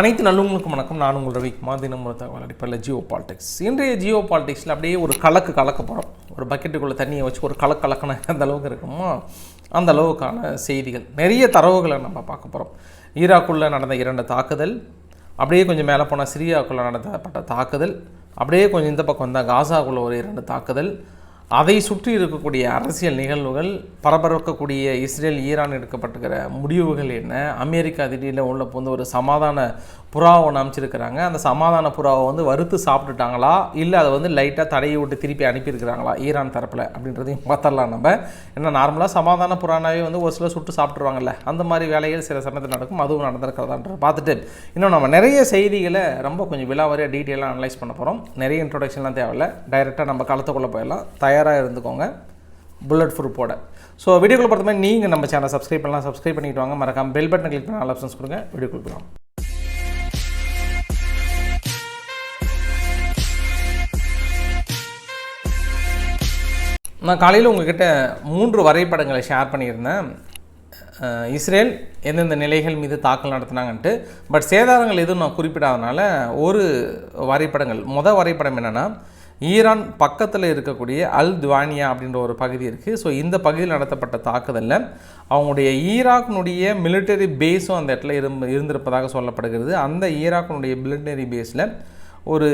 அனைத்து நல்லவங்களுக்கும் வணக்கம். நான் உங்கள் ரவிக்குமார் தினம் ஒரு தகவல் அடிப்படையில் ஜியோ பாலிடிக்ஸ். இன்றைய ஜியோ பாலிடிக்ஸில் அப்படியே ஒரு கலக்கு கலக்க போகிறோம் ஒரு பக்கெட்டுக்குள்ளே தண்ணியை வச்சு ஒரு கலக்கு கலக்கணும் அந்த அளவுக்கு இருக்குமோ? அந்த அளவுக்கான செய்திகள். நிறைய தரவுகளை நம்ம பார்க்க போகிறோம் ஈராக்குள்ளே நடந்த இரண்டு தாக்குதல் அப்படியே கொஞ்சம் மேலே போனால் சிரியாவுக்குள்ளே நடத்தப்பட்ட தாக்குதல் அப்படியே கொஞ்சம் இந்த பக்கம் வந்தால் காசாக்குள்ளே ஒரு இரண்டு தாக்குதல் அதை சுற்றி இருக்கக்கூடிய அரசியல் நிகழ்வுகள் பரபரக்கக்கூடிய இஸ்ரேல் ஈரான் எடுக்கப்பட்டுக்கிற முடிவுகள் என்ன? அமெரிக்கா திடீர்னு உள்ள வந்து ஒரு சமாதான புறாவை ஒன்று அமைச்சிருக்கிறாங்க. அந்த சமாதான புறாவை வந்து வறுத்து சாப்பிட்டுட்டாங்களா? இல்லை அதை வந்து லைட்டாக தடையை விட்டு திருப்பி அனுப்பியிருக்கிறாங்களா? ஈரான் தரப்பில் அப்படின்றதையும் பார்த்துடலாம் நம்ம. ஏன்னா நார்மலாக சமாதான புறானாவே வந்து ஒரு சில சுட்டு சாப்பிட்ருவாங்கல்ல அந்த மாதிரி வேலைகள் சில சமயத்தில் நடக்கும். அதுவும் நடந்திருக்கிறதான்ற பார்த்துட்டு. இன்னும் நம்ம நிறைய செய்திகளை ரொம்ப கொஞ்சம் விலாவாரியாக டீட்டெயிலாக அனலைஸ் பண்ண போகிறோம் நிறைய இன்ட்ரொடக்ஷன்லாம் தேவையில்ல. டைரெக்டாக நம்ம களத்துக்குள்ளே போயிடலாம். தயாராக இருந்துக்கோங்க. புல்லட் ப்ரூஃபோட ஸோ வீடியோக்குள்ள பொறுத்த மாதிரி நீங்கள் நம்ம சேனல் சப்ஸ்கிரைப் பண்ணலாம். சப்ஸ்கிரைப் பண்ணிட்டு வாங்க. மறக்காம பெல் பட்டன் கிளிக் பண்ண ஆப்ஷன்ஸ் கொடுங்க. வீடியோ கொடுக்கலாம் நான் காலையில் உங்ககிட்ட மூன்று வரைபடங்களை ஷேர் பண்ணியிருந்தேன். இஸ்ரேல் எந்தெந்த நிலைகள் மீது தாக்கல் நடத்தினாங்கன்ட்டு பட் சேதாரங்கள் எதுவும் நான் குறிப்பிடாதனால ஒரு வரைபடங்கள் மொதல் வரைபடம் என்னென்னா ஈரான் பக்கத்தில் இருக்கக்கூடிய அல் துவானியா அப்படின்ற ஒரு பகுதி இருக்குது ஸோ இந்த பகுதியில் நடத்தப்பட்ட தாக்குதலில் அவங்களுடைய ஈராக்கினுடைய மிலிட்டரி பேஸும் அந்த இடத்துல இருந்து இருந்திருப்பதாக சொல்லப்படுகிறது. அந்த ஈராக்கினுடைய மிலிட்டரி பேஸில் ஒரு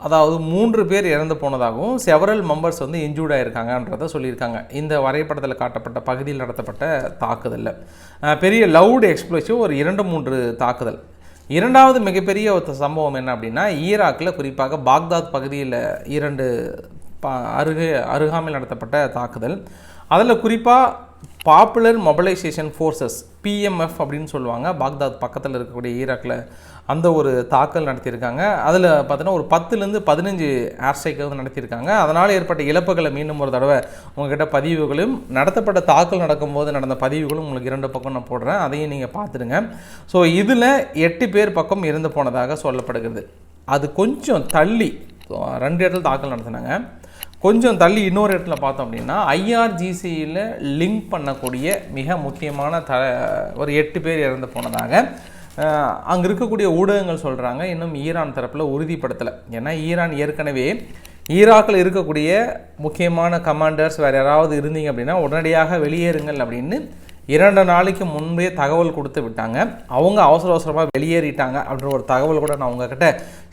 அதாவது மூன்று பேர் இறந்து போனதாகவும் செவரல் மெம்பர்ஸ் வந்து இன்ஜூர்ட் ஆயிருக்காங்கன்றத சொல்லியிருக்காங்க. இந்த வரைபடத்தில் காட்டப்பட்ட பகுதியில் நடத்தப்பட்ட தாக்குதலில். பெரிய லவுடு எக்ஸ்ப்ளோசிவ் ஒரு இரண்டு மூன்று தாக்குதல். இரண்டாவது மிகப்பெரிய ஒரு சம்பவம் என்ன அப்படின்னா ஈராக்கில் குறிப்பாக பாக்தாத் பகுதியில் இரண்டு அருகே அருகாமையில் நடத்தப்பட்ட தாக்குதல். அதில் குறிப்பாக பாப்புலர் மொபலைசேஷன் ஃபோர்ஸஸ் பிஎம்எஃப் அப்படின்னு சொல்லுவாங்க. பாக்தாத் பக்கத்தில் இருக்கக்கூடிய ஈராக்கில் அந்த ஒரு தாக்கல் நடத்தியிருக்காங்க. அதில் பார்த்தோன்னா ஒரு பத்துலேருந்து பதினஞ்சு ஏர் ஸ்ட்ரைக் வந்து நடத்தியிருக்காங்க. அதனால் ஏற்பட்ட இழப்புகளை மீண்டும் ஒரு தடவை உங்ககிட்ட பதிவுகளையும் நடத்தப்பட்ட தாக்கல் நடக்கும்போது நடந்த பதிவுகளும் உங்களுக்கு இரண்டு பக்கம் நான் போடுறேன். அதையும் நீங்கள் பார்த்துடுங்க. ஸோ இதில் எட்டு பேர் பக்கம் இறந்து போனதாக சொல்லப்படுகிறது. அது கொஞ்சம் தள்ளி ரெண்டு இடத்துல தாக்கல் நடத்தினாங்க. கொஞ்சம் தள்ளி இன்னொரு இடத்துல பார்த்தோம் அப்படின்னா ஐஆர்ஜிசியில் லிங்க் பண்ணக்கூடிய மிக முக்கியமான த ஒரு எட்டு பேர் இறந்து போனதாக அங்கே இருக்கக்கூடிய ஊடகங்கள் சொல்கிறாங்க இன்னும் ஈரான் தரப்பில் உறுதிப்படுத்தலை. ஏன்னா ஈரான் ஏற்கனவே ஈராக்கில் இருக்கக்கூடிய முக்கியமான கமாண்டர்ஸ் வேறு யாராவது இருந்தீங்க அப்படின்னா உடனடியாக வெளியேறுங்கள் அப்படின்னு இரண்டு நாளைக்கு முன்பே தகவல் கொடுத்து விட்டாங்க. அவங்க அவசர அவசரமாக வெளியேறிட்டாங்க அப்படின்ற ஒரு தகவல் கூட நான் உங்ககிட்ட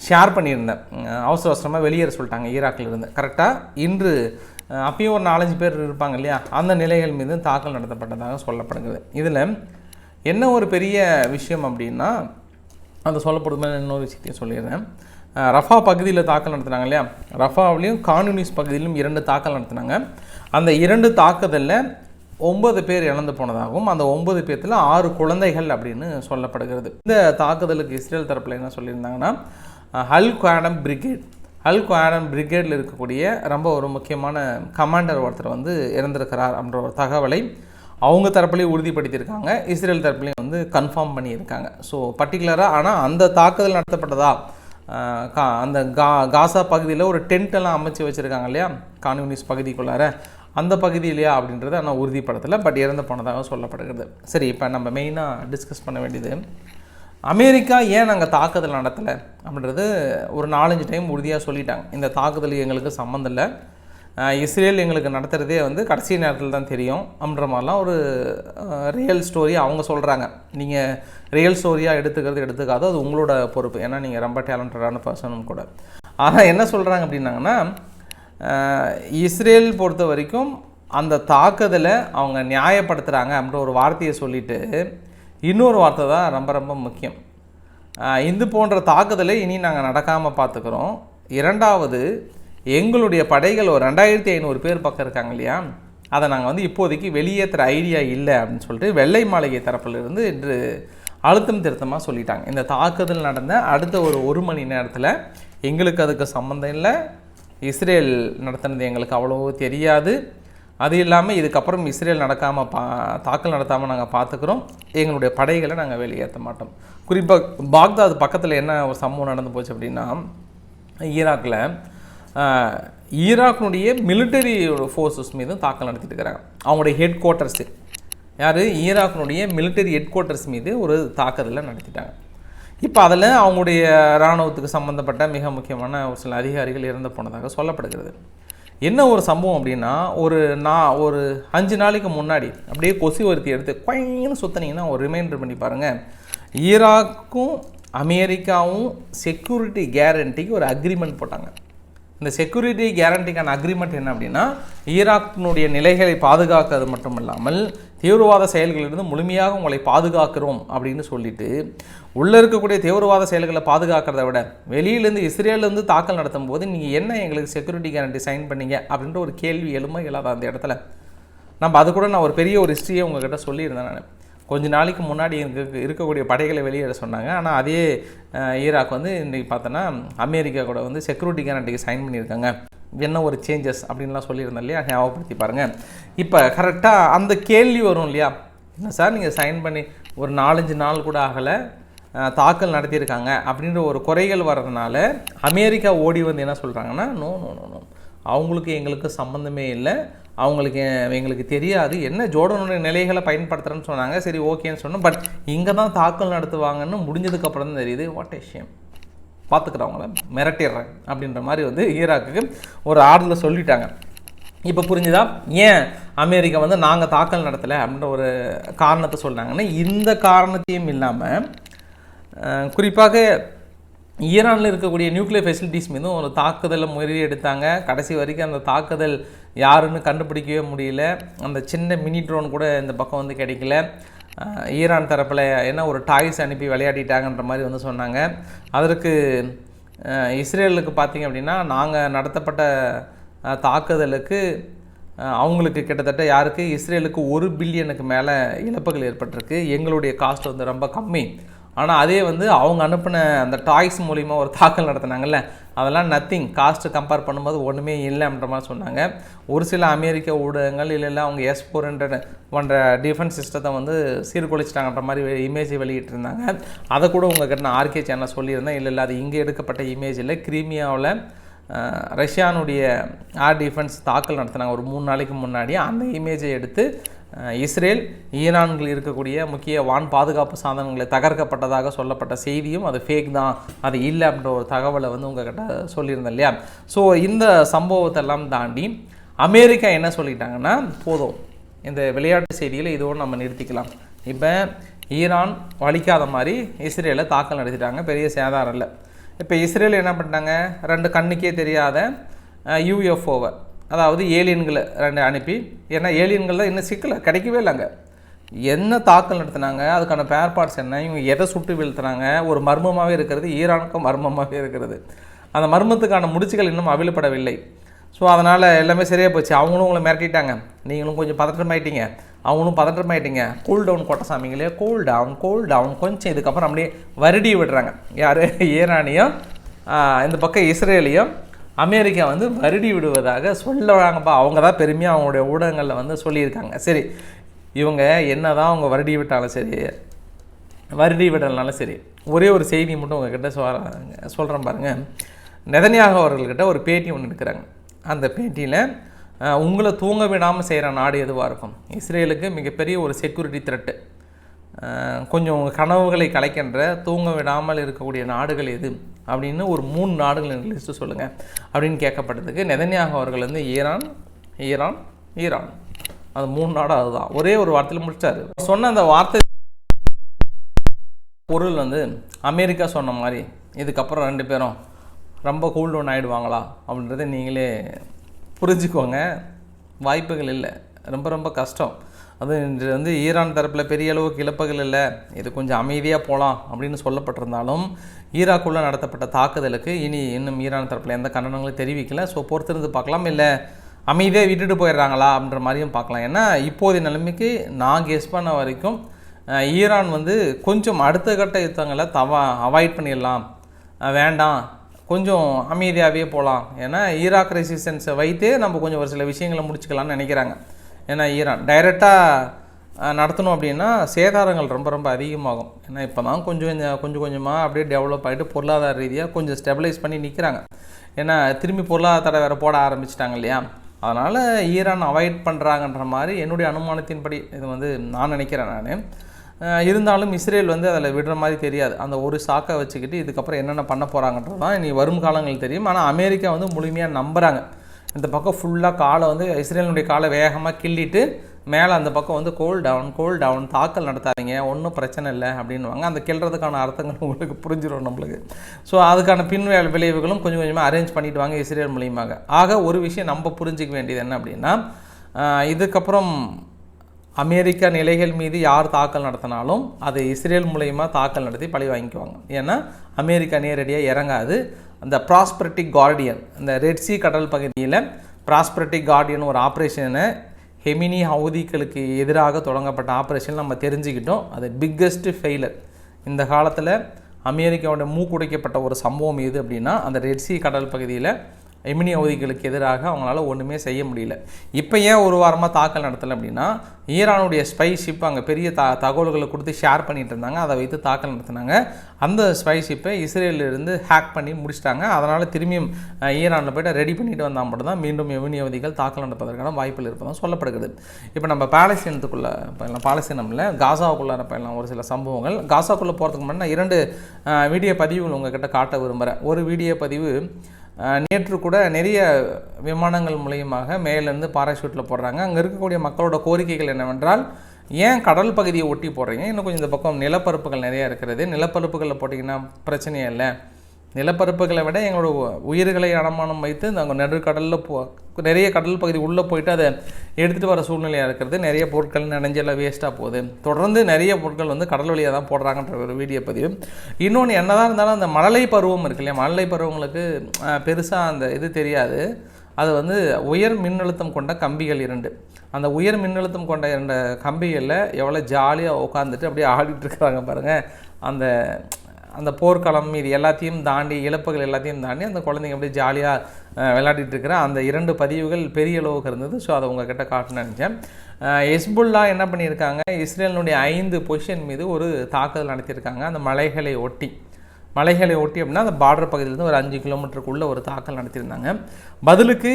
ஷேர் பண்ணியிருந்தேன். அவசர அவசரமாக வெளியேற சொல்லிட்டாங்க ஈராக்கில் இருந்து கரெக்டாக இன்று அப்பயும் ஒரு நாலஞ்சு பேர் இருப்பாங்க இல்லையா? அந்த நிலைகள் மீது தாக்கல் நடத்தப்பட்டதாக சொல்லப்படுகிறது. இதில் என்ன ஒரு பெரிய விஷயம் அப்படின்னா அந்த சொல்லப்படுது மாதிரி இன்னொரு விஷயத்தையும் சொல்லிடுறேன். ரஃபா பகுதியில் தாக்கல் நடத்தினாங்க இல்லையா? ரஃபாவிலையும் கான்யூனிஸ் பகுதியிலும் இரண்டு தாக்கல் நடத்தினாங்க. அந்த இரண்டு தாக்குதலில் ஒன்பது பேர் இழந்து போனதாகவும் அந்த ஒன்பது பேர்த்தில் ஆறு குழந்தைகள் அப்படின்னு சொல்லப்படுகிறது. இந்த தாக்குதலுக்கு இஸ்ரேல் தரப்பில் என்ன சொல்லியிருந்தாங்கன்னா ஹல் குவாடம் பிரிகேட். ஹல் குவாடம் பிரிகேடில் இருக்கக்கூடிய ரொம்ப ஒரு முக்கியமான கமாண்டர் ஒருத்தர் வந்து இறந்திருக்கிறார் அப்படின்ற ஒரு தகவலை அவங்க தரப்புலேயும் உறுதிப்படுத்தியிருக்காங்க. இஸ்ரேல் தரப்புலையும் வந்து கன்ஃபார்ம் பண்ணியிருக்காங்க. ஸோ பர்டிகுலராக ஆனால் அந்த தாக்குதல் நடத்தப்பட்டதா? கா அந்த கா காசா பகுதியில் ஒரு டென்ட் எல்லாம் அமைச்சு வச்சுருக்காங்க இல்லையா? கான்யூனிஸ் பகுதிக்குள்ளார. அந்த பகுதி இல்லையா அப்படின்றத ஆனால் உறுதிப்படுத்தலை பட் இறந்து போனதாக சொல்லப்படுகிறது. சரி இப்போ நம்ம மெயினாக டிஸ்கஸ் பண்ண வேண்டியது அமெரிக்கா ஏன் நாங்கள் தாக்குதல் நடத்தலை அப்படின்றது ஒரு நாலஞ்சு டைம் உறுதியாக சொல்லிட்டாங்க. இந்த தாக்குதல் எங்களுக்கு சம்மந்தம் இல்லை. இஸ்ரேல் எங்களுக்கு நடத்துகிறதே வந்து கடைசி நேரத்தில் தான் தெரியும் அப்படின்ற மாதிரிலாம் ஒரு ரியல் ஸ்டோரி அவங்க சொல்கிறாங்க நீங்கள் ரியல் ஸ்டோரியாக எடுத்துக்கிறது எடுத்துக்காதோ அது உங்களோட பொறுப்பு. ஏன்னா நீங்கள் ரொம்ப டேலண்டடான பர்சனும் கூட. ஆனால் என்ன சொல்கிறாங்க அப்படின்னாங்கன்னா இஸ்ரேல் பொறுத்த வரைக்கும் அந்த தாக்குதலை அவங்க நியாயப்படுத்துகிறாங்க அப்படின்ற ஒரு வார்த்தையை சொல்லிட்டு இன்னொரு வார்த்தை தான் ரொம்ப ரொம்ப முக்கியம். இது போன்ற தாக்குதலை இனி நாங்கள் நடக்காமல் பார்த்துக்கிறோம். இரண்டாவது எங்களுடைய படைகள் ஒரு ரெண்டாயிரத்தி ஐநூறு பேர் பக்கம் இருக்காங்க இல்லையா? அதை நாங்கள் வந்து இப்போதைக்கு வெளியேற்றுற ஐடியா இல்லை அப்படின்னு சொல்லிட்டு வெள்ளை மாளிகை தரப்பிலிருந்து இன்று அழுத்தம் திருத்தமாக சொல்லிட்டாங்க. இந்த தாக்குதல் நடந்த அடுத்த ஒரு ஒரு மணி நேரத்தில் எங்களுக்கு அதுக்கு சம்மந்தம் இல்லை. இஸ்ரேல் நடத்தினது எங்களுக்கு அவ்வளோ தெரியாது. அது இல்லாமல் இதுக்கப்புறம் இஸ்ரேல் நடக்காமல் பா தாக்கல் நடத்தாமல் நாங்கள் பார்த்துக்குறோம் எங்களுடைய படைகளை நாங்கள் வெளியேற்ற மாட்டோம். குறிப்பாக பாக்தாத் பக்கத்தில் என்ன ஒரு சம்பவம் நடந்து போச்சு அப்படின்னா ஈராக்கில் ஈராக்னுடைய மிலிட்டரியோட மிலிட்டரி ஃபோர்ஸஸ் மீதும் தாக்கல் நடத்திட்டு இருக்கிறாங்க அவங்களுடைய ஹெட் குவார்ட்டர்ஸு யார்? ஈராக்கினுடைய மிலிட்டரி ஹெட் குவார்ட்டர்ஸ் மீது ஒரு தாக்குதலை நடத்திட்டாங்க. இப்போ அதில் அவங்களுடைய இராணுவத்துக்கு சம்மந்தப்பட்ட மிக முக்கியமான ஒரு சில அதிகாரிகள் இறந்து போனதாக சொல்லப்படுகிறது. என்ன ஒரு சம்பவம் அப்படின்னா ஒரு நான் ஒரு அஞ்சு நாளைக்கு முன்னாடி அப்படியே கொசி ஒருத்தி எடுத்து குயன்னு சுற்றினீங்கன்னா ஒரு ரிமைண்டர் பண்ணி பாருங்கள் ஈராக்கும் அமெரிக்காவும் செக்யூரிட்டி கேரண்டிக்கு ஒரு அக்ரிமெண்ட் போட்டாங்க. இந்த செக்யூரிட்டி கேரண்டிக்கான அக்ரிமெண்ட் என்ன அப்படின்னா ஈராக்கினுடைய நிலைகளை பாதுகாக்கிறது மட்டும் இல்லாமல் தீவிரவாத செயல்களிலிருந்து முழுமையாக உங்களை பாதுகாக்கிறோம் அப்படின்னு சொல்லிட்டு உள்ளே இருக்கக்கூடிய தீவிரவாத செயல்களை பாதுகாக்கிறத விட வெளியிலேருந்து இஸ்ரேலேருந்து தாக்கல் நடத்தும் போது நீங்கள் என்ன எங்களுக்கு செக்யூரிட்டி கேரண்டி சைன் பண்ணீங்க அப்படின்ற ஒரு கேள்வி எழும இல்லாத அந்த இடத்துல. நம்ம அது கூட நான் ஒரு பெரிய ஒரு ஹிஸ்ட்ரியை உங்ககிட்ட சொல்லியிருந்தேன் நான். கொஞ்ச நாளைக்கு முன்னாடி இருக்க இருக்கக்கூடிய படைகளை வெளியேற சொன்னாங்க. ஆனால் அதே ஈராக் வந்து இன்றைக்கி பார்த்தோன்னா அமெரிக்கா கூட வந்து செக்யூரிட்டி கேரண்டிக்கு சைன் பண்ணியிருக்காங்க. என்ன ஒரு சேஞ்சஸ் அப்படின்லாம் சொல்லியிருந்தேன் இல்லையா? ஞாபகப்படுத்தி பாருங்கள் இப்போ கரெக்டாக அந்த கேள்வி வரும் இல்லையா? என்ன சார் நீங்கள் சைன் பண்ணி ஒரு நாலஞ்சு நாள் கூட ஆகலை தாக்கல் நடத்தியிருக்காங்க அப்படின்ற ஒரு குறைகள் வர்றதுனால அமெரிக்கா ஓடி வந்து என்ன சொல்கிறாங்கன்னா நோ நோ நோ நோ அவங்களுக்கு எங்களுக்கு சம்மந்தமே இல்லை. அவங்களுக்கு எங்களுக்கு தெரியாது. என்ன ஜோர்டனுடைய நிலைகளை பயன்படுத்துகிறேன்னு சொன்னாங்க. சரி ஓகேன்னு சொன்னோம். பட் இங்கே தான் தாக்கல் நடத்துவாங்கன்னு முடிஞ்சதுக்கப்புறம் தான் தெரியுது. வாட் விஷயம் பார்த்துக்கிறவங்கள மிரட்டிடுறேன் அப்படின்ற மாதிரி வந்து ஈராக்குக்கு ஒரு ஆர்டரில் சொல்லிட்டாங்க. இப்போ புரிஞ்சுதா? ஏன் அமெரிக்கா வந்து நாங்கள் தாக்கல் நடத்தலை அப்படின்ற ஒரு காரணத்தை சொன்னாங்கன்னா இந்த காரணத்தையும் இல்லாமல் குறிப்பாக ஈரானில் இருக்கக்கூடிய நியூக்ளியர் ஃபெசிலிட்டிஸ் மீதும் ஒரு தாக்குதலை முறியெடுத்தாங்க. கடைசி வரைக்கும் அந்த தாக்குதல் யாருன்னு கண்டுபிடிக்கவே முடியல. அந்த சின்ன மினி ட்ரோன் கூட இந்த பக்கம் வந்து கிடைக்கல. ஈரான் தரப்பில் என்ன ஒரு டாய்ஸ் அனுப்பி விளையாடிட்டாங்கன்ற மாதிரி வந்து சொன்னாங்க. அதற்கு இஸ்ரேலுக்கு பார்த்தீங்க அப்படின்னா நாங்கள் நடத்தப்பட்ட தாக்குதலுக்கு அவங்களுக்கு கிட்டத்தட்ட யாருக்கு? இஸ்ரேலுக்கு ஒரு பில்லியனுக்கு மேலே இழப்புகள் ஏற்பட்டிருக்கு. எங்களுடைய காஸ்ட் வந்து ரொம்ப கம்மி. ஆனால் அதே வந்து அவங்க அனுப்பின அந்த டாய்ஸ் மூலிமா ஒரு தாக்கல் நடத்துனாங்கல்ல? அதெல்லாம் நத்திங் காஸ்ட்டு கம்பேர் பண்ணும்போது ஒன்றுமே இல்லைன்ற மாதிரி சொன்னாங்க. ஒரு சில அமெரிக்க ஊடகங்கள் இல்லை இல்லை அவங்க எஸ் ஃபோர் ஹண்ட்ரட் போன்ற டிஃபென்ஸ் சிஸ்டத்தை வந்து சீர்குலைச்சிட்டாங்கன்ற மாதிரி இமேஜை வெளியிட்டிருந்தாங்க. அதை கூட உங்ககிட்ட நான் ஆர்கே சேனல் சொல்லியிருந்தேன். இல்லை இல்லை அது இங்கே எடுக்கப்பட்ட இமேஜ் இல்லை. கிரீமியாவில் ரஷ்யானுடைய ஏர் டிஃபென்ஸ் தாக்கல் நடத்தினாங்க. ஒரு மூணு நாளைக்கு முன்னாடி அந்த இமேஜை எடுத்து இஸ்ரேல் ஈரான்கள் இருக்கக்கூடிய முக்கிய வான் பாதுகாப்பு சாதனங்களை தகர்க்கப்பட்டதாக சொல்லப்பட்ட செய்தியும் அது ஃபேக் தான் அது இல்லை அப்படின்ற ஒரு தகவலை வந்து உங்ககிட்ட சொல்லியிருந்தேன் இல்லையா? ஸோ இந்த சம்பவத்தெல்லாம் தாண்டி அமெரிக்கா என்ன சொல்லிட்டாங்கன்னா போதும் இந்த விளையாட்டு செய்தியில் இதோடு நம்ம நிறுத்திக்கலாம். இப்போ ஈரான் வலிக்காத மாதிரி இஸ்ரேலை தாக்கல் நடத்திட்டாங்க பெரிய சேதாரம் இல்லை. இப்போ இஸ்ரேல் என்ன பண்ணிட்டாங்க ரெண்டு கண்ணுக்கே தெரியாத யூஎஃப்ஓவை அதாவது ஏலியன்களை ரெண்டு அனுப்பி. ஏன்னா ஏலியன்கள் தான் இன்னும் சிக்கலை கிடைக்கவே இல்லைங்க. என்ன தாக்கல் நடத்துனாங்க அதுக்கான பேர் பார்ட்ஸ் என்ன இவங்க எதை சுட்டு வீழ்த்துனாங்க ஒரு மர்மமாகவே இருக்கிறது ஈரானுக்கும் மர்மமாகவே இருக்கிறது. அந்த மர்மத்துக்கான முடிச்சுகள் இன்னும் அவிழப்படவில்லை. ஸோ அதனால் எல்லாமே சரியாக போச்சு. அவங்களும் உங்களை மிரட்டிட்டாங்க. நீங்களும் கொஞ்சம் பதற்றமாயிட்டீங்க. அவங்களும் பதற்றமாயிட்டீங்க. கூல் டவுன் கோட்டசாமிங்களே கூல் டவுன் கூல் டவுன் கொஞ்சம் இதுக்கப்புறம் அப்படியே வருடி விடுறாங்க. யார்? ஈரானியும் இந்த பக்கம் இஸ்ரேலையும் அமெரிக்கா வந்து வருடி விடுவதாக சொல்லுவாங்கப்பா அவங்க தான் பெருமையாக அவங்களுடைய ஊடகங்களில் வந்து சொல்லியிருக்காங்க. சரி இவங்க என்ன தான் அவங்க வருடி விட்டாலும் சரி வருடி விடலனாலும் சரி ஒரே ஒரு செய்தி மட்டும் உங்ககிட்ட சொல்கிறாங்க சொல்கிறேன் பாருங்கள் நெதனியாக அவர்கள்கிட்ட ஒரு பேட்டி ஒன்று எடுக்கிறாங்க. அந்த பேட்டியில் உங்களை தூங்க விடாமல் செய்கிற நாடு எதுவாக இருக்கும்? இஸ்ரேலுக்கு மிகப்பெரிய ஒரு செக்யூரிட்டி த்ரெட்டு கொஞ்சம் கனவுகளை கலைக்கின்ற தூங்க விடாமல் இருக்கக்கூடிய நாடுகள் எது? அப்படின்னு ஒரு மூணு நாடுகள் எனக்கு லிஸ்ட்டு சொல்லுங்கள் அப்படின்னு கேட்கப்பட்டதுக்கு நெதன்யாக அவர்கள் வந்து ஈரான் ஈரான் ஈரான். அது மூணு நாடும் அதுதான். ஒரே ஒரு வார்த்தையில் முடிச்சாரு. சொன்ன அந்த வார்த்தை பொருள் வந்து அமெரிக்கா சொன்ன மாதிரி இதுக்கப்புறம் ரெண்டு பேரும் ரொம்ப கூல் டவுன் ஆகிடுவாங்களா அப்படின்றத நீங்களே புரிஞ்சுக்கோங்க. வாய்ப்புகள் இல்லை. ரொம்ப ரொம்ப கஷ்டம். அது இன்று வந்து ஈரான் தரப்பில் பெரிய அளவுக்கு இழப்புகள் இல்லை. இது கொஞ்சம் அமைதியாக போகலாம் அப்படின்னு சொல்லப்பட்டிருந்தாலும் ஈராக்குள்ளே நடத்தப்பட்ட தாக்குதலுக்கு இனி இன்னும் ஈரான் தரப்பில் எந்த கண்டனங்களும் தெரிவிக்கல. ஸோ பொறுத்திருந்து பார்க்கலாம். இல்லை அமைதியாக விட்டுட்டு போயிடுறாங்களா அப்படின்ற மாதிரியும் பார்க்கலாம். ஏன்னா இப்போதைய நிலைமைக்கு நான் கெஸ் பண்ண வரைக்கும் ஈரான் வந்து கொஞ்சம் அடுத்த கட்ட யுத்தங்களை தவா அவாய்ட் பண்ணிடலாம். வேண்டாம். கொஞ்சம் அமைதியாகவே போகலாம் ஏன்னா ஈராக் ரெசிஸ்டன்ஸை வைத்தே நம்ம கொஞ்சம் ஒரு சில விஷயங்களை முடிச்சுக்கலாம்னு நினைக்கிறாங்க. ஏன்னா ஈரான். டைரெக்டாக நடத்தணும் அப்படின்னா சேதாரங்கள் ரொம்ப ரொம்ப அதிகமாகும். ஏன்னா இப்போ தான் கொஞ்சம் கொஞ்சம் கொஞ்சம் கொஞ்சமாக அப்படியே டெவலப் ஆகிட்டு பொருளாதார ரீதியாக கொஞ்சம் ஸ்டெபிலைஸ் பண்ணி நிற்கிறாங்க ஏன்னா திரும்பி பொருளாதார வேறு போட ஆரம்பிச்சிட்டாங்க இல்லையா? அதனால் ஈரான் அவாய்ட் பண்ணுறாங்கன்ற மாதிரி என்னுடைய அனுமானத்தின்படி இது வந்து நான் நினைக்கிறேன் நான். இருந்தாலும் இஸ்ரேல் வந்து அதில் விடுற மாதிரி தெரியாது. அந்த ஒரு சாக்கை வச்சுக்கிட்டு இதுக்கப்புறம் என்னென்ன பண்ண போகிறாங்கன்றது தான் இனி வரும் காலங்கள் தெரியும். ஆனால் அமெரிக்கா வந்து முழுமையாக நம்புகிறாங்க இந்த பக்கம் ஃபுல்லாக காலை வந்து இஸ்ரேலினுடைய காலை வேகமாக கிள்ளிட்டு மேலே அந்த பக்கம் வந்து கோல் டவுன் கோல் டவுன் தாக்கல் நடத்தாதீங்க ஒன்றும் பிரச்சனை இல்லை அப்படின்னுவாங்க. அந்த கிள்றதுக்கான அர்த்தங்கள் உங்களுக்கு புரிஞ்சிடும் நம்மளுக்கு. ஸோ அதுக்கான பின் விளைவுகளும் கொஞ்சம் கொஞ்சமாக அரேஞ்ச் பண்ணிடுவாங்க இஸ்ரேல் மூலியமாக. ஆக ஒரு விஷயம் நம்ம புரிஞ்சிக்க வேண்டியது என்ன அப்படின்னா இதுக்கப்புறம் அமெரிக்கா நிலைகள் மீது யார் தாக்கல் நடத்தினாலும் அது இஸ்ரேல் மூலயமா தாக்கல் நடத்தி பழி வாங்கிக்குவாங்க. ஏன்னா அமெரிக்கா நேரடியாக இறங்காது. அந்த ப்ராஸ்பரிட்டிக் கார்டியன் இந்த ரெட்சி கடல் பகுதியில் ப்ராஸ்பரிட்டிக் கார்டியன் ஒரு ஆப்ரேஷனை ஹெமினி ஹவுதிகளுக்கு எதிராக தொடங்கப்பட்ட ஆப்ரேஷன் நம்ம தெரிஞ்சுக்கிட்டோம். அது பிக்கஸ்ட் ஃபெயிலர் இந்த காலத்தில் அமெரிக்காவோட மூக்குடைக்கப்பட்ட ஒரு சம்பவம் எது அப்படின்னா அந்த ரெட்சி கடல் பகுதியில் எமினி அவதிகளுக்கு எதிராக அவங்களால ஒன்றுமே செய்ய முடியல. இப்போ ஏன் ஒரு வாரமாக தாக்கல் நடத்தலை அப்படின்னா ஈரானுடைய ஸ்பை ஷிப் அங்கே பெரிய த தகவல்களை கொடுத்து ஷேர் பண்ணிட்டு இருந்தாங்க. அதை வைத்து தாக்கல் நடத்தினாங்க. அந்த ஸ்பை ஷிப்பை இஸ்ரேலிருந்து ஹேக் பண்ணி முடிச்சிட்டாங்க. அதனால் திரும்பியும் ஈரானில் போய்ட்டு ரெடி பண்ணிட்டு வந்தால் மட்டும்தான் மீண்டும் எமினி அவதிகள் தாக்கல் நடப்பதற்கான வாய்ப்புகள் இருப்பதாக சொல்லப்படுகிறது. இப்போ நம்ம பாலஸ்தீனத்துக்குள்ளே போயிடலாம். பாலஸ்தீனமில் காசாவுக்குள்ளார போயிடலாம். ஒரு சில சம்பவங்கள். காசாக்குள்ளே போகிறதுக்கு முன்னாடி நான் இரண்டு வீடியோ பதிவுகள் உங்ககிட்ட காட்ட விரும்புகிறேன் ஒரு வீடியோ பதிவு நேற்று கூட நிறைய விமானங்கள் மூலியமாக மேலேருந்து பாராஷூட்டில் போடுறாங்க. அங்கே இருக்கக்கூடிய மக்களோட கோரிக்கைகள் என்னவென்றால் ஏன் கடல் பகுதியை ஒட்டி போடுறீங்க? இன்னும் கொஞ்சம் இந்த பக்கம் நிலப்பரப்புகள் நிறைய இருக்கிறது. நிலப்பரப்புகளில் போட்டிங்கன்னா பிரச்சனையே இல்லை. நிலப்பரப்புகளை விட எங்களோட உ- உயிர்களை அடமானம் வைத்து நாங்கள் நடுக்கடலில் போ நிறைய கடல் பகுதி உள்ளே போயிட்டு அதை எடுத்துகிட்டு வர சூழ்நிலையாக இருக்கிறது. நிறைய பொருட்கள் நினைஞ்செல்லாம் வேஸ்ட்டாக போகுது. தொடர்ந்து நிறைய பொருட்கள் வந்து கடல் வழியாக தான் போடுறாங்கன்ற ஒரு வீடியோ பதிவு. இன்னொன்று என்னதான் இருந்தாலும் அந்த மழலை பருவம் இருக்கு இல்லையா? மழலை பருவங்களுக்கு பெருசாக அந்த இது தெரியாது. அது வந்து உயர் மின்னழுத்தம் கொண்ட கம்பிகள் இரண்டு. அந்த உயர் மின்னழுத்தம் கொண்ட இரண்டு கம்பிகளில் எவ்வளோ ஜாலியாக உட்காந்துட்டு அப்படியே ஆடிட்டு இருக்கிறாங்க பாருங்கள் அந்த அந்த போர்க்களம் இது எல்லாத்தையும் தாண்டி இழப்புகள் எல்லாத்தையும் தாண்டி அந்த குழந்தைங்க அப்படியே ஜாலியாக விளையாடிட்டுருக்கிறேன் அந்த இரண்டு பதிவுகள் பெரிய அளவுக்கு இருந்தது. ஸோ அதை உங்ககிட்ட காட்டணும்னு நினச்சேன். எஸ்புல்லா என்ன பண்ணியிருக்காங்க? இஸ்ரேலினுடைய ஐந்து பொசிஷன் மீது ஒரு தாக்குதல் நடத்தியிருக்காங்க. அந்த மலைகளை ஒட்டி. மலைகளை ஒட்டி அப்படின்னா அந்த பார்டர் பகுதியிலேருந்து ஒரு அஞ்சு கிலோமீட்டருக்குள்ளே ஒரு தாக்கல் நடத்தியிருந்தாங்க. பதிலுக்கு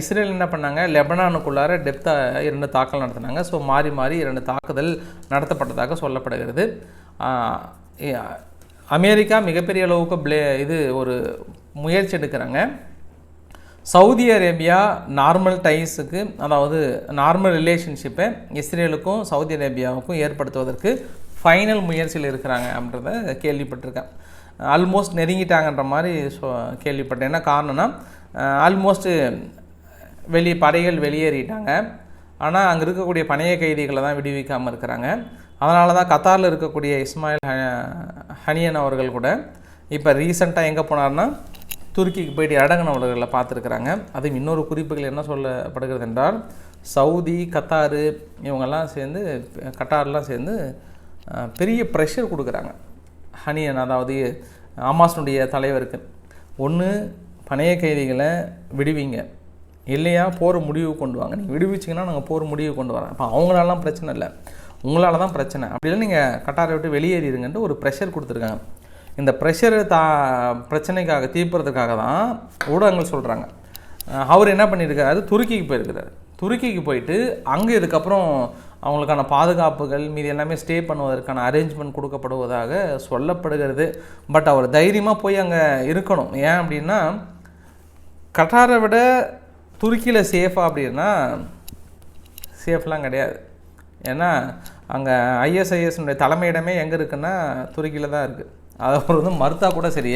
இஸ்ரேல் என்ன பண்ணாங்க? லெபனானுக்குள்ளார டெப்த்தாக இரண்டு தாக்கல் நடத்தினாங்க. ஸோ மாறி மாறி இரண்டு தாக்குதல் நடத்தப்பட்டதாக சொல்லப்படுகிறது. அமெரிக்கா மிகப்பெரிய அளவுக்கு ப்ளே இது ஒரு முயற்சி எடுக்கிறாங்க. சவுதி அரேபியா நார்மல் டைஸுக்கு அதாவது நார்மல் ரிலேஷன்ஷிப்பை இஸ்ரேலுக்கும் சவுதி அரேபியாவுக்கும் ஏற்படுத்துவதற்கு ஃபைனல் முயற்சியில் இருக்கிறாங்க அப்படின்றத கேள்விப்பட்டிருக்கேன். ஆல்மோஸ்ட் நெருங்கிட்டாங்கன்ற மாதிரி சொ கேள்விப்பட்டேன். என்ன காரணம்னா ஆல்மோஸ்ட்டு வெளியே படைகள் வெளியேறிட்டாங்க. ஆனால் அங்கே இருக்கக்கூடிய பணைய கைதிகளை தான் விடுவிக்காமல் இருக்கிறாங்க. அதனால தான் கத்தாரில் இருக்கக்கூடிய இஸ்மாயில் ஹ- ஹனியன் அவர்கள் கூட இப்போ ரீசெண்டாக எங்கே போனார்னா துருக்கிக்கு போயிட்டு அடங்கன் பார்த்துருக்குறாங்க. அதுவும் இன்னொரு குறிப்புகள் என்ன சொல்லப்படுகிறது என்றால் சவுதி கத்தாரு இவங்கெல்லாம் சேர்ந்து கட்டார்லாம் சேர்ந்து பெரிய ப்ரெஷர் கொடுக்குறாங்க. ஹனியன் அதாவது அமாசனுடைய தலைவருக்கு. ஒன்று பணைய கைதிகளை விடுவீங்க. இல்லையா போர் முடிவு கொண்டு வாங்க. நீங்கள் விடுவிச்சிங்கன்னா நாங்கள் போர் முடிவு கொண்டு வரோம் அப்போ அவங்களாலாம் பிரச்சனை இல்லை. உங்களால தான் பிரச்சனை. அப்படி இல்லை நீங்கள் கட்டாரை விட்டு வெளியேறிடுங்கன்ட்டு ஒரு ப்ரெஷர் கொடுத்துருக்காங்க. இந்த ப்ரெஷரு தா பிரச்சனைக்காக தீர்ப்பதற்காக தான் ஊடகங்கள் சொல்கிறாங்க அவர் என்ன பண்ணியிருக்காரு? துருக்கிக்கு போயிருக்கிறார். துருக்கிக்கு போயிட்டு அங்கே இதுக்கப்புறம் அவங்களுக்கான பாதுகாப்புகள் மீது எல்லாமே ஸ்டே பண்ணுவதற்கான அரேஞ்ச்மெண்ட் கொடுக்கப்படுவதாக சொல்லப்படுகிறது. பட் அவர் தைரியமாக போய் அங்கே இருக்கணும். ஏன் அப்படின்னா கட்டாரை விட துருக்கியில் சேஃபாக அப்படின்னா சேஃப்லாம் கிடையாது. ஏன்னா அங்கே ஐஎஸ்ஐஎஸ்னுடைய தலைமையிடமே எங்கே இருக்குன்னா துருக்கியில் தான் இருக்குது அதை அவர் வந்து மறுத்தா கூட சரி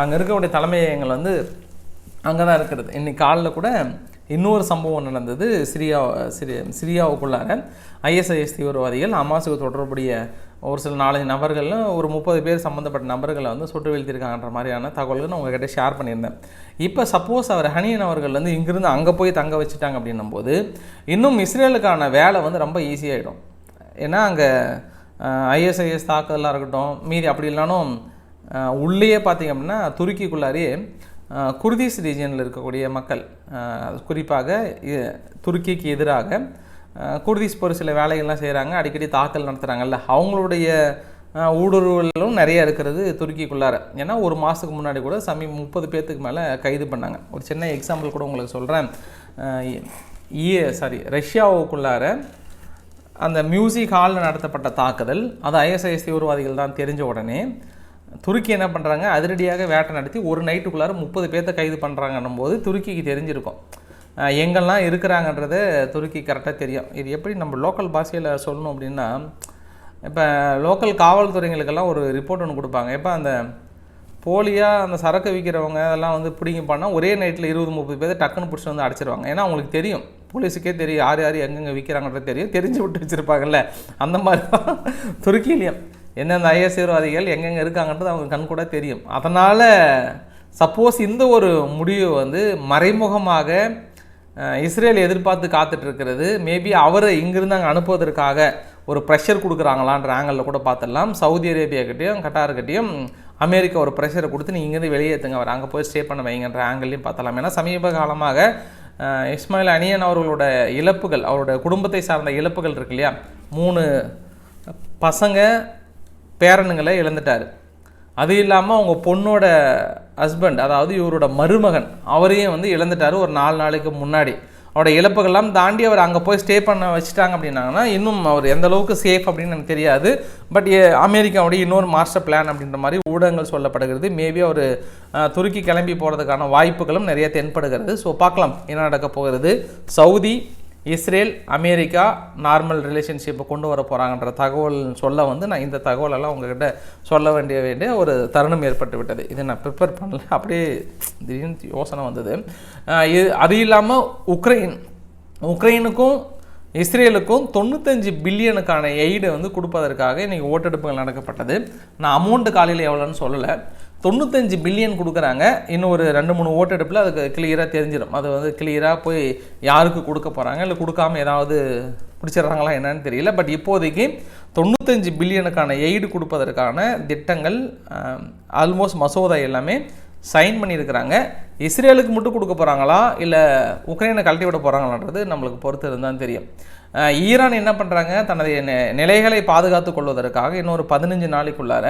அங்கே இருக்கக்கூடிய தலைமையகங்கள் வந்து அங்கே தான் இருக்கிறது. இன்னைக்கு காலைல கூட இன்னொரு சம்பவம் நடந்தது. சிரியா சிரி சிரியாவுக்குள்ளார ஐஎஸ்ஐஎஸ் தீவிரவாதிகள் அமாசுக்கு தொடர்புடைய ஒரு சில நாலஞ்சு நபர்களில் ஒரு முப்பது பேர் சம்மந்தப்பட்ட நபர்களை வந்து சுட்டு வீழ்த்திருக்காங்கன்ற மாதிரியான தகவல்கள் நான் உங்ககிட்ட ஷேர் பண்ணியிருந்தேன். இப்போ சப்போஸ் அவர் ஹனியன் அவர்கள் வந்து இங்கிருந்து அங்கே போய் தங்க வச்சுட்டாங்க அப்படின்னும் போது இன்னும் இஸ்ரேலுக்கான வேலை வந்து ரொம்ப ஈஸியாகிடும் ஏன்னா அங்கே ஐஎஸ்ஐஎஸ் தாக்குதலாக இருக்கட்டும் மீதி அப்படி இல்லைனாலும் உள்ளேயே பார்த்தீங்க அப்படின்னா துருக்கிக்குள்ளாரே குர்திஸ் ரீஜியனில் இருக்கக்கூடிய மக்கள் குறிப்பாக துருக்கிக்கு எதிராக குர்திஸ் ஒரு சில வேலைகள்லாம் செய்கிறாங்க அடிக்கடி தாக்கல் நடத்துகிறாங்கல்ல அவங்களுடைய ஊடுருவலும் நிறைய இருக்கிறது துருக்கிக்குள்ளார. ஏன்னா ஒரு மாதத்துக்கு முன்னாடி கூட சமீ முப்பது பேர்த்துக்கு மேலே கைது பண்ணாங்க. ஒரு சின்ன எக்ஸாம்பிள் கூட உங்களுக்கு சொல்கிறேன் ஈ சாரி ரஷ்யாவுக்குள்ளார அந்த மியூசிக் ஹாலில் நடத்தப்பட்ட தாக்குதல் அது ஐஎஸ்ஐஎஸ் தீவிரவாதிகள் தான் தெரிஞ்ச உடனே துருக்கி என்ன பண்ணுறாங்க அதிரடியாக வேட்டை நடத்தி ஒரு நைட்டுக்குள்ளார முப்பது பேர்த்த கைது பண்ணுறாங்கன்னும் போது துருக்கிக்கு தெரிஞ்சிருக்கும். எங்கெல்லாம் இருக்கிறாங்கன்றது துருக்கி கரெக்டாக தெரியும். இது எப்படி நம்ம லோக்கல் பாஷையில் சொல்லணும் அப்படின்னா இப்போ லோக்கல் காவல்துறைங்களுக்கெல்லாம் ஒரு ரிப்போர்ட் ஒன்று கொடுப்பாங்க. இப்போ அந்த போலியாக அந்த சரக்கு விற்கிறவங்க அதெல்லாம் வந்து பிடிங்க பண்ணால் ஒரே நைட்டில் இருபது முப்பது பேர் டக்குன்னு பிடிச்சி வந்து அடிச்சிருவாங்க. ஏன்னா அவங்களுக்கு தெரியும். போலீஸுக்கே தெரியும் யார் யார் எங்கெங்கே விற்கிறாங்கன்றது தெரியும். தெரிஞ்சு விட்டு வச்சுருப்பாங்கல்ல. அந்த மாதிரி தான் துருக்கியிலையும் எந்தெந்த ஐஎஸ் தீவிரவாதிகள் எங்கெங்கே இருக்காங்கன்றது அவங்க கண் கூட தெரியும். அதனால் சப்போஸ் இந்த ஒரு முடிவு வந்து மறைமுகமாக இஸ்ரேல் எதிர்பார்த்து காத்துட்ருக்கிறது. மேபி அவரை இங்கிருந்து அங்கே அனுப்புவதற்காக ஒரு ப்ரெஷர் கொடுக்குறாங்களான்ற ஆங்கிளில் கூட பார்த்துடலாம். சவுதி அரேபியாக்கிட்டையும் கட்டார்கிட்டையும் அமெரிக்கா ஒரு ப்ரெஷரை கொடுத்து நீங்கள் இங்கேருந்து வெளியேற்றுங்க அவர் அங்கே போய் ஸ்டே பண்ண வைங்கன்ற ஆங்கிள்லையும் பார்த்தலாம் ஏன்னா சமீப காலமாக இஸ்மாயில் அனியன் அவர்களோட இழப்புகள் அவரோட குடும்பத்தை சார்ந்த இழப்புகள் இருக்கு இல்லையா? மூணு பசங்க பேரனுங்களை இழந்துட்டார். அது இல்லாமல் அவங்க பொண்ணோட ஹஸ்பண்ட் அதாவது இவரோட மருமகன் அவரையும் வந்து இழந்துட்டார் ஒரு நாலு நாளைக்கு முன்னாடி. அவரோட இழப்புகள்லாம் தாண்டி அவர் அங்கே போய் ஸ்டே பண்ண வச்சுட்டாங்க அப்படின்னாங்கன்னா இன்னும் அவர் எந்த அளவுக்கு சேஃப் அப்படின்னு எனக்கு தெரியாது. பட் அமெரிக்காவுடைய இன்னொரு மாஸ்டர் பிளான் அப்படின்ற மாதிரி ஊடகங்கள் சொல்லப்படுகிறது. மேபி அவர் துருக்கி கிளம்பி போகிறதுக்கான வாய்ப்புகளும் நிறைய தென்படுகிறது. ஸோ பார்க்கலாம் என்ன நடக்க போகிறது. சவுதி இஸ்ரேல் அமெரிக்கா நார்மல் ரிலேஷன்ஷிப்பை கொண்டு வர போகிறாங்கன்ற தகவல் சொல்ல வந்து நான் இந்த தகவலெல்லாம் உங்ககிட்ட சொல்ல வேண்டிய வேண்டிய ஒரு தருணம் ஏற்பட்டு விட்டது. இதை நான் ப்ரிப்பேர் பண்ணல. அப்படியே திடீர்னு யோசனை வந்தது. இது அது இல்லாமல் உக்ரைன். உக்ரைனுக்கும் இஸ்ரேலுக்கும் தொண்ணூத்தஞ்சு பில்லியனுக்கான எய்டு வந்து கொடுப்பதற்காக இன்றைக்கி ஓட்டெடுப்புகள் நடக்கப்பட்டது. நான் அமௌண்ட்டு காலையில் எவ்வளோன்னு சொல்லலை. தொண்ணூத்தஞ்சு பில்லியன் கொடுக்குறாங்க. இன்னும் ஒரு ரெண்டு மூணு ஓட்டெடுப்பில் அதுக்கு கிளியராக தெரிஞ்சிடும் அது வந்து கிளியராக போய் யாருக்கு கொடுக்க போகிறாங்க இல்லை கொடுக்காம ஏதாவது பிடிச்சிடுறாங்களா என்னன்னு தெரியல. பட் இப்போதைக்கு தொண்ணூத்தஞ்சு பில்லியனுக்கான எய்டு கொடுப்பதற்கான திட்டங்கள் ஆல்மோஸ்ட் மசோதா எல்லாமே சைன் பண்ணியிருக்கிறாங்க. இஸ்ரேலுக்கு மட்டும் கொடுக்க போகிறாங்களா இல்லை உக்ரைனை கழட்டி விட போகிறாங்களான்றது நம்மளுக்கு பொறுத்து இருந்தால் தெரியும். ஈரான் என்ன பண்ணுறாங்க தனது நிலைகளை பாதுகாத்து கொள்வதற்காக இன்னொரு பதினஞ்சு நாளைக்குள்ளார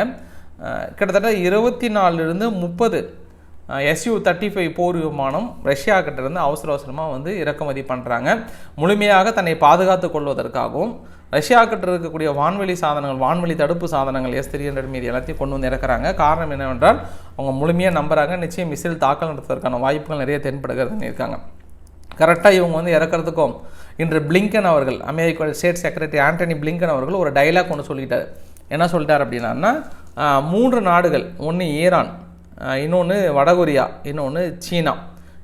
கிட்டத்தட்ட இருபத்தி நாலுலேருந்து முப்பது எஸ்யூ தேர்ட்டி ஃபைவ் போர் விமானம் ரஷ்யா கிட்டேருந்து அவசர அவசரமாக வந்து இறக்குமதி பண்ணுறாங்க முழுமையாக தன்னை பாதுகாத்து கொள்வதற்காகவும் ரஷ்யா கிட்ட இருக்கக்கூடிய வான்வெளி சாதனங்கள் வான்வெளி தடுப்பு சாதனங்கள் எஸ் த்ரீ ஹண்ட்ரட் மீது எல்லாத்தையும் கொண்டு வந்து இறக்குறாங்க. காரணம் என்னவென்றால் அவங்க முழுமையாக நம்புறாங்க. நிச்சயம் மிசைல் தாக்கல் நடத்துவதற்கான வாய்ப்புகள் நிறைய தென்படுகிறதுன்னு இருக்காங்க கரெக்டாக இவங்க வந்து இறக்குறதுக்கும் இன்று பிளிங்கன் அவர்கள் America state secretary Antony Blinken அவர்கள் ஒரு டைலாக் ஒன்று சொல்லிட்டார். என்ன சொல்லிட்டார் அப்படின்னா மூன்று நாடுகள். ஒன்று ஈரான் இன்னொன்று வடகொரியா இன்னொன்று சீனா.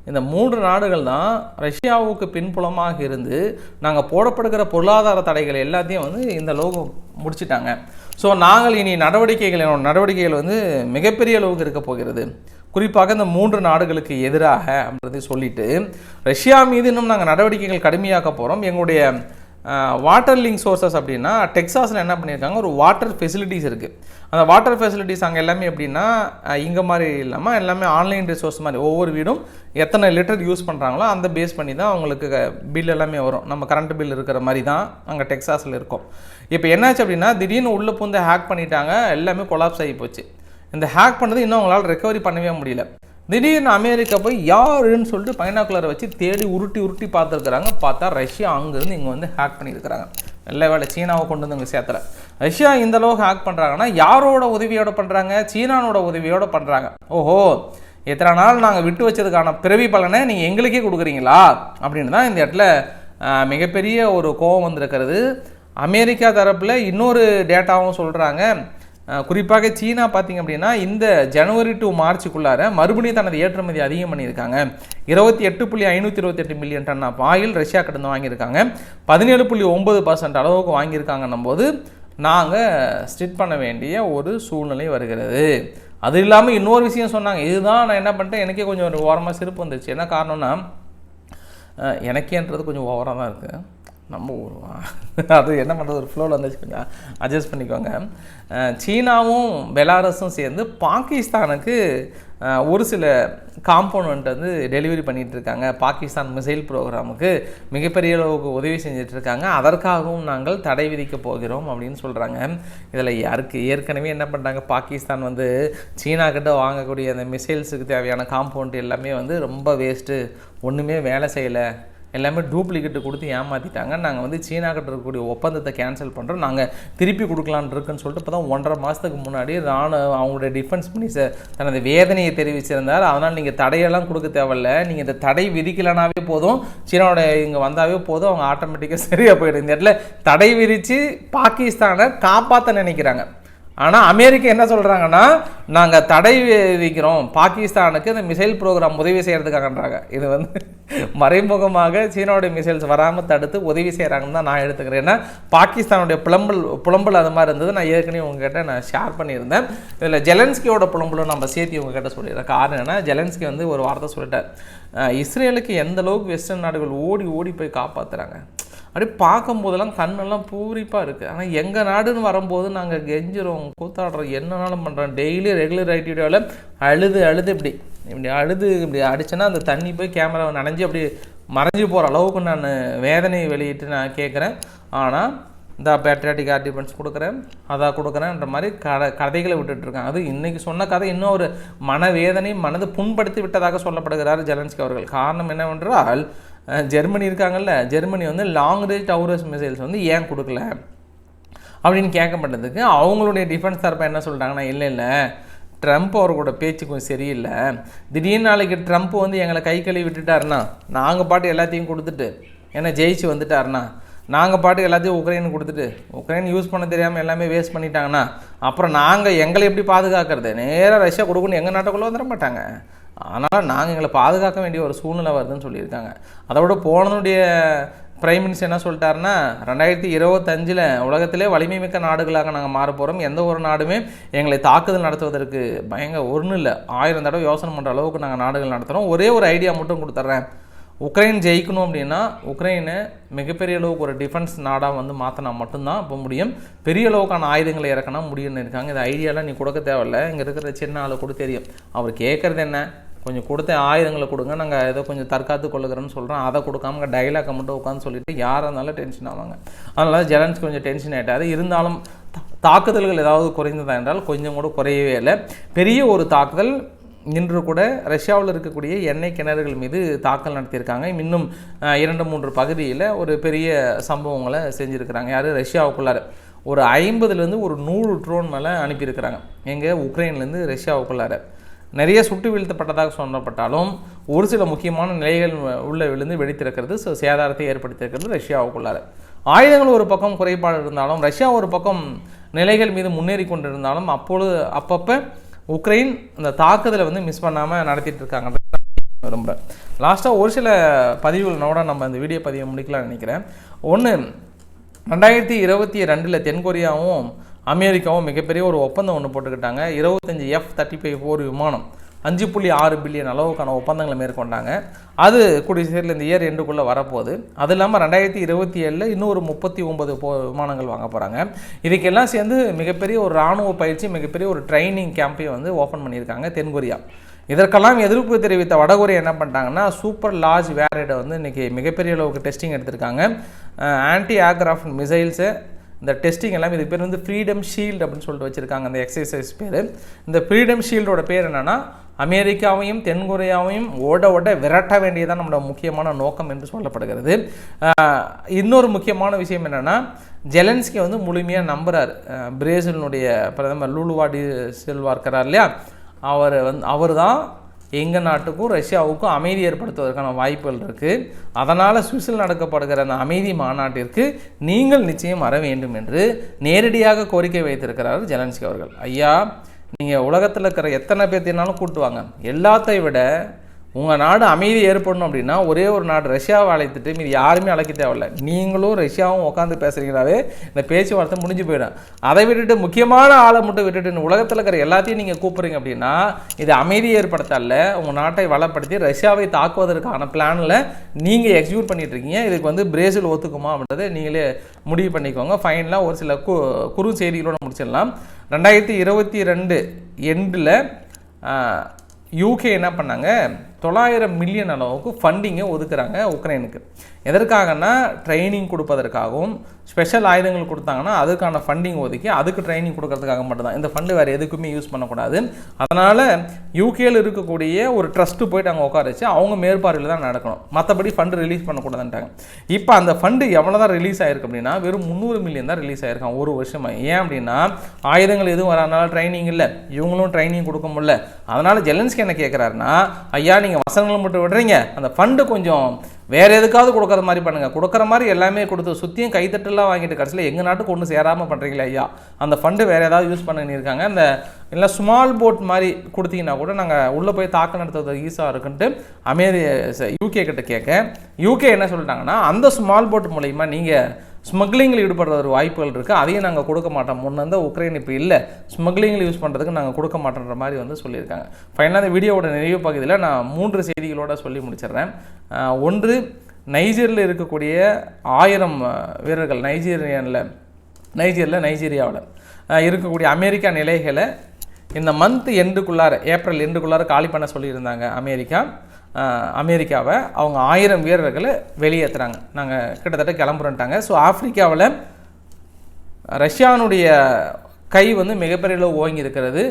இந்த மூன்று நாடுகள் தான் ரஷ்யாவுக்கு பின்புலமாக இருந்து நாங்கள் போடப்படுகிற பொருளாதார தடைகள் எல்லாத்தையும் வந்து இந்த லோகம் முடிச்சிட்டாங்க. ஸோ நாங்கள் இனி நடவடிக்கைகள் என்னோட நடவடிக்கைகள் வந்து மிகப்பெரிய அளவுக்கு இருக்க போகிறது. குறிப்பாக இந்த மூன்று நாடுகளுக்கு எதிராக அப்படின்றதை சொல்லிட்டு ரஷ்யா மீது இன்னும் நாங்கள் நடவடிக்கைகள் கடுமையாக்க போகிறோம் எங்களுடைய வாட்டர் லிங்க் சோர்சஸ் அப்படின்னா டெக்ஸாஸில் என்ன பண்ணியிருக்காங்க? ஒரு வாட்டர் ஃபெசிலிட்டிஸ் இருக்குது அந்த வாட்டர் ஃபெசிலிட்டிஸ் அங்கே எல்லாமே எப்படின்னா இங்கே மாதிரி இல்லாமல் எல்லாமே ஆன்லைன் ரிசோர்ஸ் மாதிரி ஒவ்வொரு வீடும் எத்தனை லிட்டர் யூஸ் பண்ணுறாங்களோ அந்த பேஸ் பண்ணி தான் அவங்களுக்கு பில் எல்லாமே வரும். நம்ம கரண்ட் பில் இருக்கிற மாதிரி தான் அங்கே டெக்ஸாஸில் இருக்கும். இப்போ என்னாச்சு அப்படின்னா திடீர்னு உள்ளே பூந்து ஹேக் பண்ணிட்டாங்க எல்லாமே கொலாப்ஸ் ஆகி போச்சு. இந்த ஹேக் பண்ணது இன்னும் அவங்களால ரெக்கவரி பண்ணவே முடியல. திடீர்னு அமெரிக்கா போய் யாருன்னு சொல்லிட்டு பைனாக்குலரை வச்சு தேடி உருட்டி உருட்டி பார்த்துருக்குறாங்க. பார்த்தா ரஷ்யா அங்கேருந்து இங்கே வந்து ஹேக் பண்ணியிருக்கிறாங்க. நல்ல வேலை சீனாவை கொண்டு வந்து இங்கே சேர்த்துல. ரஷ்யா இந்த அளவுக்கு ஹேக் பண்ணுறாங்கன்னா யாரோட உதவியோட பண்ணுறாங்க சீனானோட உதவியோட பண்ணுறாங்க ஓஹோ எத்தனை நாள் நாங்கள் விட்டு வச்சதுக்கான பிறவி பலனை நீங்கள் எங்களுக்கே கொடுக்குறீங்களா? அப்படின்னு தான் இந்த இடத்துல மிகப்பெரிய ஒரு கோபம் வந்திருக்கிறது. அமெரிக்கா தரப்பில் இன்னொரு டேட்டாவும் சொல்கிறாங்க குறிப்பாக சீனா பார்த்தீங்க அப்படின்னா இந்த ஜனவரி டு மார்ச்சுக்குள்ளார மறுபடியும் தனது ஏற்றுமதி அதிகம் பண்ணியிருக்காங்க. இருபத்தி எட்டு புள்ளி ஐநூற்றி இருபத்தெட்டு million ton of oil Russia கடந்து வாங்கியிருக்காங்க. பதினேழு புள்ளி ஒன்பது பர்சன்ட் அளவுக்கு வாங்கியிருக்காங்கன்னும் போது நாங்கள் ஸ்டிட் பண்ண வேண்டிய ஒரு சூழ்நிலை வருகிறது. அது இல்லாமல் இன்னொரு விஷயம் சொன்னாங்க. இதுதான் நான் என்ன பண்ணிட்டேன்? எனக்கே கொஞ்சம் ஒரு ஓரமாக சிரிப்பு வந்துச்சு. என்ன காரணம்னா எனக்கேன்றது கொஞ்சம் ஓவராக தான் இருக்குது நம்ம ஊருவா அது என்ன பண்ணுறது ஒரு ஃப்ளோவில் வந்துச்சு கொஞ்சம் அட்ஜஸ்ட் பண்ணிக்கோங்க. சீனாவும் பெலாரஸும் சேர்ந்து பாகிஸ்தானுக்கு ஒரு சில காம்போனண்ட் வந்து டெலிவரி பண்ணிகிட்ருக்காங்க பாகிஸ்தான் மிசைல் ப்ரோக்ராமுக்கு மிகப்பெரிய அளவுக்கு உதவி செஞ்சிட்ருக்காங்க அதற்காகவும் நாங்கள் தடை விதிக்க போகிறோம் அப்படின்னு சொல்கிறாங்க இதில் யாருக்கு? ஏற்கனவே என்ன பண்ணுறாங்க பாகிஸ்தான் வந்து சீனா கிட்ட வாங்கக்கூடிய அந்த மிசைல்ஸுக்கு தேவையான காம்பவுண்ட் எல்லாமே வந்து ரொம்ப வேஸ்ட்டு ஒன்றுமே வேலை செய்யலை. எல்லாமே டூப்ளிகேட் கொடுத்து ஏமாற்றிட்டாங்க நாங்கள் வந்து சீனா கிட்ட இருக்கக்கூடிய ஒப்பந்தத்தை கேன்சல் பண்ணுறோம் நாங்கள் திருப்பி கொடுக்கலான்னு இருக்குன்னு சொல்லிட்டு இப்போ தான் ஒன்றரை மாதத்துக்கு முன்னாடி ராணுவ அவங்களுடைய டிஃபென்ஸ் மினிஸ்டர் தனது வேதனையை தெரிவிச்சிருந்தார். அதனால் நீங்கள் தடையெல்லாம் கொடுக்க தேவையில்ல. நீங்கள் இந்த தடை விதிக்கலனாவே போதும். சீனாவோட இங்கே வந்தாவே போதும். அவங்க ஆட்டோமேட்டிக்காக சரியாக போயிடும். இந்த இடத்துல தடை விதித்து பாகிஸ்தானை காப்பாற்ற நினைக்கிறாங்க. ஆனால் அமெரிக்கா என்ன சொல்கிறாங்கன்னா நாங்கள் தடை விதிக்கிறோம். பாகிஸ்தானுக்கு இந்த மிசைல் ப்ரோக்ராம் உதவி செய்கிறதுக்காகன்றாங்க இது வந்து மறைமுகமாக சீனாவுடைய மிசைல்ஸ் வராமல் தடுத்து உதவி செய்கிறாங்கன்னு தான் நான் எடுத்துக்கிறேன். ஏன்னா பாகிஸ்தானுடைய புலம்பல் புலம்பல் அது மாதிரி இருந்தது. நான் ஏற்கனவே உங்ககிட்ட நான் ஷேர் பண்ணியிருந்தேன். இதில் ஜெலன்ஸ்கியோட புலம்பலும் நம்ம சேர்த்து உங்ககிட்ட சொல்லிடுறேன். காரணம் என்ன ஜெலன்ஸ்கி வந்து ஒரு வார்த்தை சொல்லிட்டார். இஸ்ரேலுக்கு எந்த அளவுக்கு வெஸ்டர்ன் நாடுகள் ஓடி ஓடி போய் காப்பாற்றுறாங்க அப்படியே பார்க்கும்போதெல்லாம் கண்ணெல்லாம் பூரிப்பாக இருக்குது ஆனால் எங்கள் நாடுன்னு வரும்போது நாங்கள் கெஞ்சிரோம் கூத்தாடுறோம் என்னனாலும் பண்ணுறோம் டெய்லி ரெகுலர் ஆக்டிவிட்டியாவில் அழுது அழுது இப்படி இப்படி அழுது இப்படி அடிச்சேன்னா அந்த தண்ணி போய் கேமராவை நனைஞ்சு அப்படி மறைஞ்சு போகிற அளவுக்கு நான் வேதனை வெளியிட்டு நான் கேட்குறேன் ஆனால் இந்த பேட்ரியாட்டிக் ஆர்டிமெண்ட்ஸ் கொடுக்குறேன் அதான் கொடுக்குறேன்ற மாதிரி கதை கதைகளை விட்டுட்ருக்காங்க அது இன்றைக்கி சொன்ன கதை இன்னும் ஒரு மனவேதனை மனது புண்படுத்தி விட்டதாக சொல்லப்படுகிறார் ஜெலன்ஸ்கி அவர்கள். காரணம் என்னவென்றால் ஜெர்மனி இருக்காங்கல்ல ஜெர்மனி வந்து லாங் ரேஞ்ச் டவுரஸ் மிசைல்ஸ் வந்து ஏன் கொடுக்கல? அப்படின்னு கேட்கப்பட்டதுக்கு அவங்களுடைய டிஃபென்ஸ் தரப்ப என்ன சொல்கிறாங்கன்னா இல்லை இல்லை ட்ரம்ப் அவர்களோட பேச்சுக்கும் சரியில்லை. திடீர்னு நாளைக்கு ட்ரம்ப் வந்து எங்களை கை கழுவி விட்டுட்டாருன்னா நாங்கள் பாட்டு எல்லாத்தையும் கொடுத்துட்டு ஏன்னா ஜெயிச்சு வந்துட்டாருன்னா நாங்கள் பாட்டு எல்லாத்தையும் உக்ரைன் கொடுத்துட்டு உக்ரைன் யூஸ் பண்ண தெரியாமல் எல்லாமே வேஸ்ட் பண்ணிட்டாங்கன்னா அப்புறம் நாங்கள் எங்களை எப்படி பாதுகாக்கிறது? நேராக ரஷ்யா கொடுக்கணும் எங்கள் நாட்டுக்குள்ளே வந்துட மாட்டாங்க. ஆனால் நாங்கள் எங்களை பாதுகாக்க வேண்டிய ஒரு சூழ்நிலை வருதுன்னு சொல்லியிருக்காங்க. அதோட போனனுடைய பிரைம் மினிஸ்டர் என்ன சொல்லிட்டாருன்னா ரெண்டாயிரத்தி இருபத்தஞ்சில் உலகத்திலே வலிமை மிக்க நாடுகளாக நாங்கள் மாற போகிறோம் எந்த ஒரு நாடுமே எங்களை தாக்குதல் நடத்துவதற்கு பயங்கர ஒன்றும் இல்லை. ஆயிரம் தடவை யோசனை பண்ணுற அளவுக்கு நாங்கள் நாடுகள் நடத்துகிறோம் ஒரே ஒரு ஐடியா மட்டும் கொடுத்துட்றேன் உக்ரைன் ஜெயிக்கணும் அப்படின்னா உக்ரைனை மிகப்பெரிய அளவுக்கு ஒரு டிஃபென்ஸ் நாடாக வந்து மாற்றினா மட்டும்தான் இப்போ முடியும். பெரிய அளவுக்கான ஆயுதங்களை இறக்கினா முடியும்னு இருக்காங்க. இந்த ஐடியாலாம் நீ கொடுக்க தேவையில்ல. இங்கே இருக்கிற சின்ன ஆளை கூட தெரியும். அவர் கேட்குறது என்ன? கொஞ்சம் கொடுத்த ஆயுதங்களை கொடுங்க நாங்கள் ஏதோ கொஞ்சம் தற்காத்து கொள்ளுகிறோன்னு சொல்கிறோம் அதை கொடுக்காம டைலாக்கை மட்டும் உட்காந்து சொல்லிட்டு யாராக இருந்தாலும் டென்ஷன் ஆவாங்க. அதனால ஜெலன்ஸ் கொஞ்சம் டென்ஷன் ஆகிட்டாரு இருந்தாலும் தாக்குதல்கள் ஏதாவது குறைந்ததா என்றால் கொஞ்சம் கூட குறையவே இல்லை. பெரிய ஒரு தாக்குதல் இன்று கூட ரஷ்யாவில் இருக்கக்கூடிய எண்ணெய் கிணறுகள் மீது தாக்கல் நடத்தியிருக்காங்க. இன்னும் இரண்டு மூன்று பகுதியில் ஒரு பெரிய சம்பவங்களை செஞ்சுருக்கிறாங்க. யார்? ரஷ்யாவுக்குள்ளார. ஒரு ஐம்பதுலேருந்து ஒரு நூறு ட்ரோன் மேலே அனுப்பியிருக்கிறாங்க. எங்கே? உக்ரைன்லேருந்து ரஷ்யாவுக்குள்ளார. நிறைய சுட்டு வீழ்த்தப்பட்டதாக சொல்லப்பட்டாலும் ஒரு சில முக்கியமான நிலைகள் உள்ள விழுந்து வெடித்திருக்கிறது. ஸோ சேதாரத்தை ஏற்படுத்தியிருக்கிறது ரஷ்யாவுக்குள்ளார. ஆயுதங்கள் ஒரு பக்கம் குறைபாடு இருந்தாலும் ரஷ்யா ஒரு பக்கம் நிலைகள் மீது முன்னேறி கொண்டிருந்தாலும் அப்பொழுது அப்பப்போ உக்ரைன் அந்த தாக்குதலை வந்து மிஸ் பண்ணாமல் நடத்திட்டு இருக்காங்க. விரும்புகிறேன் லாஸ்ட்டாக ஒரு சில பதிவுகளோட நம்ம இந்த வீடியோ பதிவை முடிக்கலாம்னு நினைக்கிறேன். ஒன்று ரெண்டாயிரத்தி இருபத்தி ரெண்டில் தென்கொரியாவும் அமெரிக்காவும் மிகப்பெரிய ஒரு ஒப்பந்தம் ஒன்று போட்டுக்கிட்டாங்க. இருபத்தஞ்சி எஃப் தேர்ட்டி ஃபைவ் போர் விமானம் அஞ்சு புள்ளி ஆறு பில்லியன் அளவுக்கான ஒப்பந்தங்களை மேற்கொண்டாங்க. அது கூடிய சீரில் இந்த இயர் எண்டுக்குள்ளே வரப்போகுது. அது இல்லாமல் ரெண்டாயிரத்தி இருபத்தி ஏழில் இன்னும் ஒரு முப்பத்தி ஒன்பது போ விமானங்கள் வாங்க போகிறாங்க இதுக்கெல்லாம் சேர்ந்து மிகப்பெரிய ஒரு இராணுவ பயிற்சி மிகப்பெரிய ஒரு ட்ரைனிங் கேம்பையும் வந்து ஓப்பன் பண்ணியிருக்காங்க தென்கொரியா. இதற்கெல்லாம் எதிர்ப்பு தெரிவித்த வடகொரியா என்ன பண்ணிட்டாங்கன்னா சூப்பர் லார்ஜ் வேரேட்டை வந்து இன்றைக்கி மிகப்பெரிய அளவுக்கு டெஸ்டிங் எடுத்திருக்காங்க. ஆன்டி ஏர்கிராஃப்ட் மிசைல்ஸு இந்த டெஸ்டிங் எல்லாம் இது பேர் வந்து ஃப்ரீடம் ஷீல்டு அப்படின்னு சொல்லிட்டு வச்சுருக்காங்க. அந்த எக்ஸசைஸ் பேர். இந்த ஃப்ரீடம் ஷீல்டோட பேர் என்னென்னா அமெரிக்காவையும் தென்கொரியாவையும் ஓட ஓட விரட்ட வேண்டியதான் நம்மளோட முக்கியமான நோக்கம் என்று சொல்லப்படுகிறது. இன்னொரு முக்கியமான விஷயம் என்னென்னா ஜெலன்ஸ்கி வந்து முழுமையாக நம்புகிறார் பிரேசிலினுடைய பிரதமர் லூலுவாடி செல்வா இருக்கிறார் இல்லையா? அவர் வந்து அவர் தான் எங்கள் நாட்டுக்கும் ரஷ்யாவுக்கும் அமைதி ஏற்படுத்துவதற்கான வாய்ப்புகள் இருக்குது அதனால் சுவிஸில் நடக்கப்படுகிற அந்த அமைதி மாநாட்டிற்கு நீங்கள் நிச்சயம் வர வேண்டும் என்று நேரடியாக கோரிக்கை வைத்திருக்கிறார் ஜெலன்ஸ்கி அவர்கள். ஐயா நீங்கள் உலகத்தில் இருக்கிற எத்தனை பேர்த்தினாலும் கூட்டுவாங்க எல்லாத்தை விட உங்கள் நாடு அமைதி ஏற்படணும் அப்படின்னா ஒரே ஒரு நாடு ரஷ்யாவை அழைத்துட்டு மீது யாருமே அழைக்க தேவையில்ல. நீங்களும் ரஷ்யாவும் உட்காந்து பேசுகிறீங்களாவே இந்த பேச்சுவார்த்தை முடிஞ்சு போயிடும். அதை விட்டுட்டு முக்கியமான ஆளை மட்டும் விட்டுட்டு உலகத்தில் இருக்கிற எல்லாத்தையும் நீங்கள் கூப்பிட்றீங்க அப்படின்னா இது அமைதி ஏற்படுத்தல. உங்கள் நாட்டை வளப்படுத்தி ரஷ்யாவை தாக்குவதற்கான பிளானில் நீங்கள் எக்ஸிக்யூட் பண்ணிட்டு இருக்கீங்க. இதுக்கு வந்து பிரேசில் ஒத்துக்குமா அப்படின்றத நீங்களே முடிவு பண்ணிக்கோங்க. ஃபைனலாக ஒரு சில கு குறு செய்திகளோட முடிச்சிடலாம். ரெண்டாயிரத்தி இருபத்தி ரெண்டு எண்டில் யூகே என்ன பண்ணாங்க? தொள்ளாயிரம் மில்லியன் அளவுக்கு ஃபண்டிங்கை ஒதுக்குறாங்க உக்ரைனுக்கு. எதற்காகனா ட்ரைனிங் கொடுப்பதற்காகவும் ஸ்பெஷல் ஆயுதங்கள் கொடுத்தாங்கன்னா அதுக்கான ஃபண்டிங் ஒதுக்கி அதுக்கு ட்ரைனிங் கொடுக்கறதுக்காக மட்டும்தான். இந்த ஃபண்டு வேறு எதுக்குமே யூஸ் பண்ணக்கூடாது. அதனால் யூகேயில் இருக்கக்கூடிய ஒரு ட்ரஸ்ட்டு போயிட்டு அங்கே உட்கார வச்சு அவங்க மேற்பார்வையில் தான் நடக்கணும். மற்றபடி ஃபண்டு ரிலீஸ் பண்ணக்கூடாதுன்ட்டாங்க. இப்போ அந்த ஃபண்டு எவ்வளோ தான் ரிலீஸ் ஆயிருக்கு அப்படின்னா வெறும் முந்நூறு மில்லியன் தான் ரிலீஸ் ஆயிருக்கான் ஒரு வருஷமாக ஏன் அப்படின்னா ஆயுதங்கள் எதுவும் வராதனால ட்ரைனிங் இல்லை. இவங்களும் ட்ரைனிங் கொடுக்க முடியல. அதனால் ஜெலன்ஸ்கி என்ன கேட்குறாருன்னா ஐயா நீங்கள் நீங்கள் வசனங்களை மட்டும் விடுறீங்க அந்த ஃபண்டு கொஞ்சம் வேறு எதுக்காவது கொடுக்குற மாதிரி பண்ணுங்கள் கொடுக்குற மாதிரி எல்லாமே கொடுத்து சுற்றியும் கைத்தட்டெல்லாம் வாங்கிட்டு கடைசியில் எங்கள் நாட்டுக்கு ஒன்று சேராமல் பண்ணுறீங்களே ஐயா? அந்த ஃபண்டு வேறு ஏதாவது யூஸ் பண்ணியிருக்காங்க அந்த இல்லை ஸ்மால் போட் மாதிரி கொடுத்தீங்கன்னா கூட நாங்கள் உள்ளே போய் தாக்கு நடத்துறது ஈஸியாக இருக்குன்ட்டு அமெரி யூகே கிட்ட கேட்க. யூகே என்ன சொல்லிட்டாங்கன்னா அந்த ஸ்மால் போட் மூலயமா நீங்கள் ஸ்மக்லிங்கில் ஈடுபடுற ஒரு வாய்ப்புகள் இருக்குது அதையும் நாங்கள் கொடுக்க மாட்டோம். முன்னே வந்து உக்ரைன் இப்போ இல்லை. ஸ்மக்லிங்கில் யூஸ் பண்ணுறதுக்கு நாங்கள் கொடுக்க மாட்டோன்ற மாதிரி வந்து சொல்லியிருக்காங்க. ஃபைனலாக இந்த வீடியோவோட நிறைவு பகுதியில் நான் மூன்று செய்திகளோட சொல்லி முடிச்சிடுறேன். ஒன்று நைஜீரியில் இருக்கக்கூடிய ஆயிரம் வீரர்கள் நைஜீரியனில் நைஜீரியில் நைஜீரியாவில் இருக்கக்கூடிய அமெரிக்கா நிலைகளை இந்த மந்த் எண்டுக்குள்ளார ஏப்ரல் எண்டுக்குள்ளார காலி பண்ண சொல்லியிருந்தாங்க அமெரிக்கா. அமெரிக்காவை அவங்க ஆயிரம் வீரர்களை வெளியேற்றுறாங்க நாங்கள் கிட்டத்தட்ட கிளம்புறோன்ட்டாங்க. ஸோ ஆப்பிரிக்காவில் ரஷ்யானுடைய கை வந்து மிகப்பெரிய அளவு ஓங்கி இருக்கிறது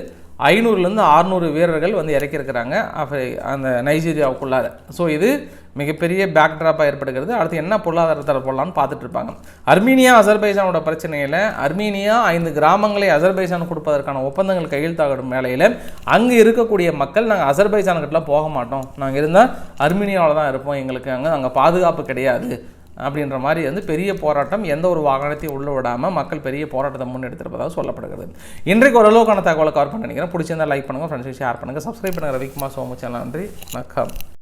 ஐநூறுலேருந்து ஆறுநூறு வீரர்கள் வந்து இறக்கியிருக்கிறாங்க. ஆஃப்ரி அந்த நைஜீரியாவுக்குள்ளார. ஸோ இது மிகப்பெரிய பேக்ட்ராப்பாக ஏற்படுகிறது. அடுத்து என்ன பொருளாதாரத்தில் போடலான்னு பார்த்துட்டு இருப்பாங்க அர்மீனியா அசர்பைஜானோட பிரச்சனையில் அர்மீனியா ஐந்து கிராமங்களை அசர்பைஜான் கொடுப்பதற்கான ஒப்பந்தங்கள் கையெழுத்தாகும் வேலையில் அங்கே இருக்கக்கூடிய மக்கள் நாங்கள் அசர்பைஜானுக்கிட்டலாம் போக மாட்டோம். நாங்கள் இருந்தால் அர்மீனியாவில் தான் இருப்போம். எங்களுக்கு அங்கே அங்கே பாதுகாப்பு கிடையாது. அப்படின்ற மாதிரி வந்து பெரிய போராட்டம் எந்த ஒரு வாகனத்தையும் உள்ள விடாமல் மக்கள் பெரிய போராட்டத்தை முன்னெடுத்திருப்பதாக சொல்லப்படுகிறது. இன்றைக்கு ஓரளவுக்கான தகவலை கவர் பண்ண நினைக்கிறேன். பிடிச்சிருந்தா லைக் பண்ணுங்கள் ஃப்ரெண்ட்ஸுக்கு ஷேர் பண்ணுங்கள் சப்ஸ்கிரைப் பண்ணுங்கள் ரவிக்குமார் சோமு சேனல் நன்றி. வணக்கம்.